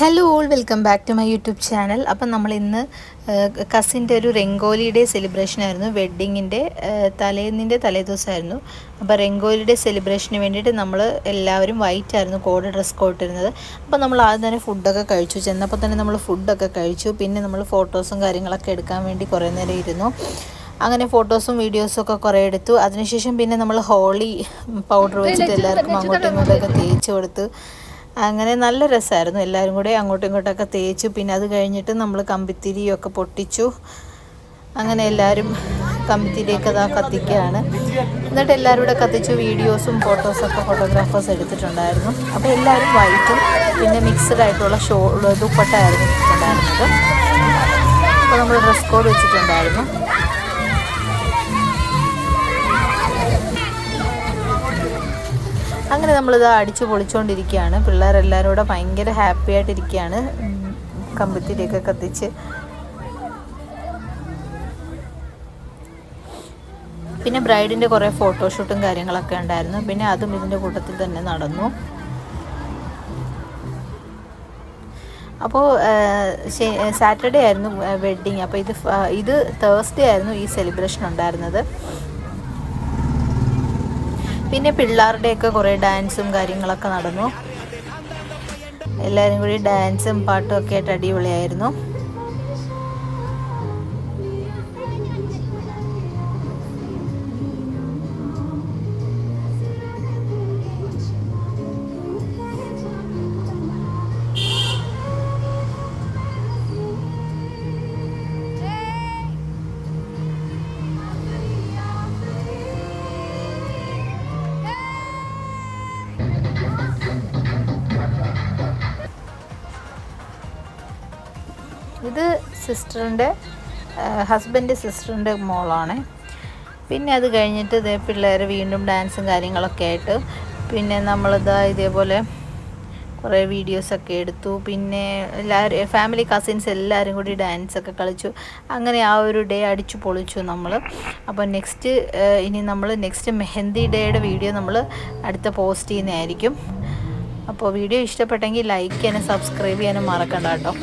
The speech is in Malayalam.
Hello all welcome back to my YouTube channel അപ്പം നമ്മൾ ഇന്ന് കസിന്റെ ഒരു രംഗോലിയുടെ സെലിബ്രേഷൻ ആയിരുന്നു. വെഡ്ഡിങ്ങിന്റെ തലേന്നിന്റെ തലേദിവസമായിരുന്നു. അപ്പോൾ രംഗോലിയുടെ സെലിബ്രേഷന് വേണ്ടിയിട്ട് നമ്മൾ എല്ലാവരും വൈറ്റ് ആയിരുന്നു കോഡ് ഡ്രസ് കോട്ടിരുന്നത് അപ്പോൾ നമ്മൾ ആദ്യം തന്നെ ഫുഡൊക്കെ കഴിച്ചു. ചെന്നപ്പോൾ തന്നെ നമ്മൾ ഫുഡൊക്കെ കഴിച്ചു. പിന്നെ നമ്മൾ ഫോട്ടോസും കാര്യങ്ങളൊക്കെ എടുക്കാൻ വേണ്ടി കുറേ നേരം ഇരുന്നു. അങ്ങനെ ഫോട്ടോസും വീഡിയോസും ഒക്കെ കുറേ എടുത്തു. അതിനുശേഷം പിന്നെ നമ്മൾ ഹോളി പൗഡർ വെച്ചിട്ട് എല്ലാവർക്കും അങ്ങോട്ടും ഇങ്ങോട്ടൊക്കെ തേച്ച് കൊടുത്തു. അങ്ങനെ നല്ല രസമായിരുന്നു. എല്ലാവരും കൂടെ അങ്ങോട്ടും ഇങ്ങോട്ടൊക്കെ തേച്ചു. പിന്നെ അത് കഴിഞ്ഞിട്ട് നമ്മൾ കമ്പിത്തിരിയൊക്കെ പൊട്ടിച്ചു. അങ്ങനെ എല്ലാവരും കമ്പിത്തിരിയൊക്കെ ഇതാ കത്തിക്കുകയാണ്. എന്നിട്ട് എല്ലാവരും കൂടെ കത്തിച്ചു. വീഡിയോസും ഫോട്ടോസൊക്കെ ഫോട്ടോഗ്രാഫേഴ്സ് എടുത്തിട്ടുണ്ടായിരുന്നു. അപ്പോൾ എല്ലാവരും വൈറ്റും പിന്നെ മിക്സഡ് ആയിട്ടുള്ള ഷോ ദുപ്പട്ടായിരുന്നു ഉണ്ടായിരുന്നത് അപ്പോൾ നമ്മൾ ഡ്രസ് കോഡ് വെച്ചിട്ടുണ്ടായിരുന്നു. അങ്ങനെ നമ്മളിത് അടിച്ചു പൊളിച്ചുകൊണ്ടിരിക്കുകയാണ് പിള്ളേരെല്ലാവരും കൂടെ ഭയങ്കര ഹാപ്പി ആയിട്ടിരിക്കുകയാണ്. കമ്പിത്തിരിയൊക്കെ കത്തിച്ച്. പിന്നെ ബ്രൈഡിന്റെ കുറേ ഫോട്ടോഷൂട്ടും കാര്യങ്ങളൊക്കെ ഉണ്ടായിരുന്നു. പിന്നെ അതും ഇതിന്റെ കൂട്ടത്തിൽ തന്നെ നടന്നു. അപ്പോൾ സാറ്റർഡേ ആയിരുന്നു വെഡ്ഡിങ് അപ്പോൾ ഇത് ഇത് തേഴ്സ്ഡേ ആയിരുന്നു ഈ സെലിബ്രേഷൻ ഉണ്ടായിരുന്നത്. പിന്നെ പിള്ളേരുടെയൊക്കെ കുറേ ഡാൻസും കാര്യങ്ങളൊക്കെ നടന്നു. എല്ലാവരും കൂടി ഡാൻസും പാട്ടും ഒക്കെ ആയിട്ട് അടിപൊളിയായിരുന്നു. ഇത് സിസ്റ്ററിന്റെ ഹസ്ബൻഡ് സിസ്റ്ററിന്റെ മോളാണ്. പിന്നെ അത് കഴിഞ്ഞിട്ട് ഇതേ പിള്ളേർ വീണ്ടും ഡാൻസും കാര്യങ്ങളൊക്കെ ആയിട്ട്. പിന്നെ നമ്മളിതാ ഇതേപോലെ കുറേ വീഡിയോസൊക്കെ എടുത്തു. പിന്നെ എല്ലാവരും ഫാമിലി കസിൻസ് എല്ലാവരും കൂടി ഡാൻസൊക്കെ കളിച്ചു. അങ്ങനെ ആ ഒരു ഡേ അടിച്ചു പൊളിച്ചു നമ്മൾ അപ്പോൾ നെക്സ്റ്റ് ഇനി നമ്മൾ നെക്സ്റ്റ് മെഹന്തി ഡേയുടെ വീഡിയോ നമ്മൾ അടുത്ത പോസ്റ്റ് ചെയ്യുന്നതായിരിക്കും. അപ്പോൾ വീഡിയോ ഇഷ്ടപ്പെട്ടെങ്കിൽ ലൈക്ക് ചെയ്യാനും സബ്സ്ക്രൈബ് ചെയ്യാനും മറക്കണ്ട കേട്ടോ.